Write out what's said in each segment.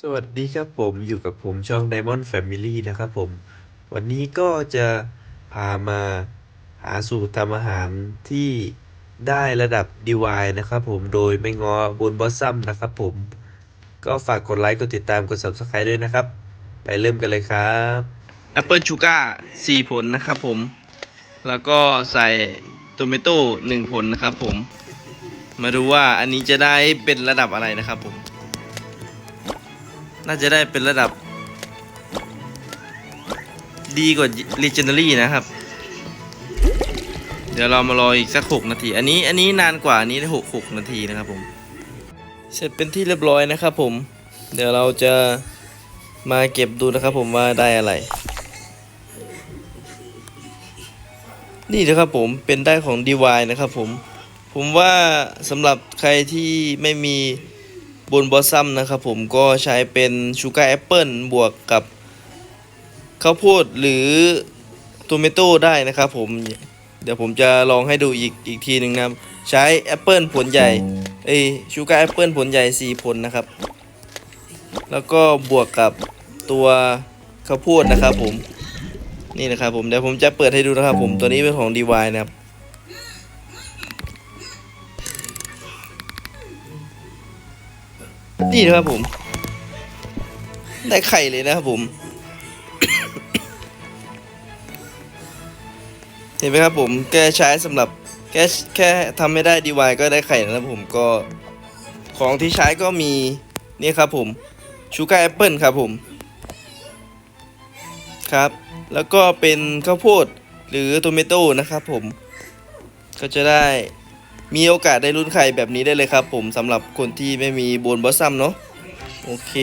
สวัสดีครับผมอยู่กับผมช่อง Diamond Family นะครับผม วันนี้ก็จะพามาหาสูตรทำอาหารที่ได้ระดับ DY นะครับผมโดยไม่งอบนบอสซัมนะครับผม ก็ฝากกดไลค์กดติดตามกด Subscribe ด้วยนะครับ ไปเริ่มกันเลยครับแอปเปิลชูการ์สี่ผลนะครับผม แล้วก็ใส่โตเมโต้หนึ่งผลนะครับผม มาดูว่าอันนี้จะได้เป็นระดับอะไรนะครับผม น่าจะได้เป็นระดับ ดีกว่า Legendary นะครับ เดี๋ยวเรามารออีกสักหกนาที อันนี้อันนี้นานกว่าอันนี้ได้หกหกนาทีนะครับผม เสร็จเป็นที่เรียบร้อยนะครับผม เดี๋ยวเราจะมาเก็บดูนะครับผมว่าได้อะไร นี่นะครับผมเป็นได้ของ DY นะครับผม ผมว่าสำหรับใครที่ไม่มี บนบอสซัมนะครับผมก็ใช้เป็นชูการ์แอปเปิลบวกกับข้าวโพดหรือโตเมโต้ได้นะครับผมเดี๋ยวผมจะลองให้ดูอีกอีกทีหนึ่งนะครับ ใช้แอปเปิลผลใหญ่เอ้ยชูการ์แอปเปิลผลใหญ่4ผลนะครับ แล้วก็บวกกับตัวข้าวโพดนะครับผมนี่นะครับผมเดี๋ยวผมจะเปิดให้ดูนะครับผมตัวนี้เป็นของ DY นะครับ นี่นะครับผม ได้ไข่เลยนะครับผม เห็นไหมครับผม แกใช้สำหรับแค่แค่ทำไม่ได้ DY ก็ได้ไข่นะครับผมก็ของที่ใช้ก็มีนี่ครับผมชูการ์แอปเปิลครับผมครับ แล้วก็เป็นข้าวโพดหรือโตเมโต้นะครับผม ก็จะได้ มีโอกาสได้ลุ้นไข่แบบนี้ได้เลยครับ ผมสำหรับคนที่ไม่มีโบนบอสซัมเนาะโอเค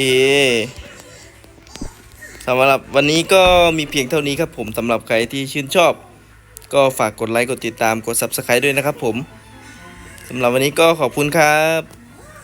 สำหรับวันนี้ก็มีเพียงเท่านี้ครับผมสำหรับใครที่ชื่นชอบ ก็ฝากกดไลค์กดติดตามกด Subscribe ด้วยนะครับผมสำหรับวันนี้ก็ขอบคุณครับ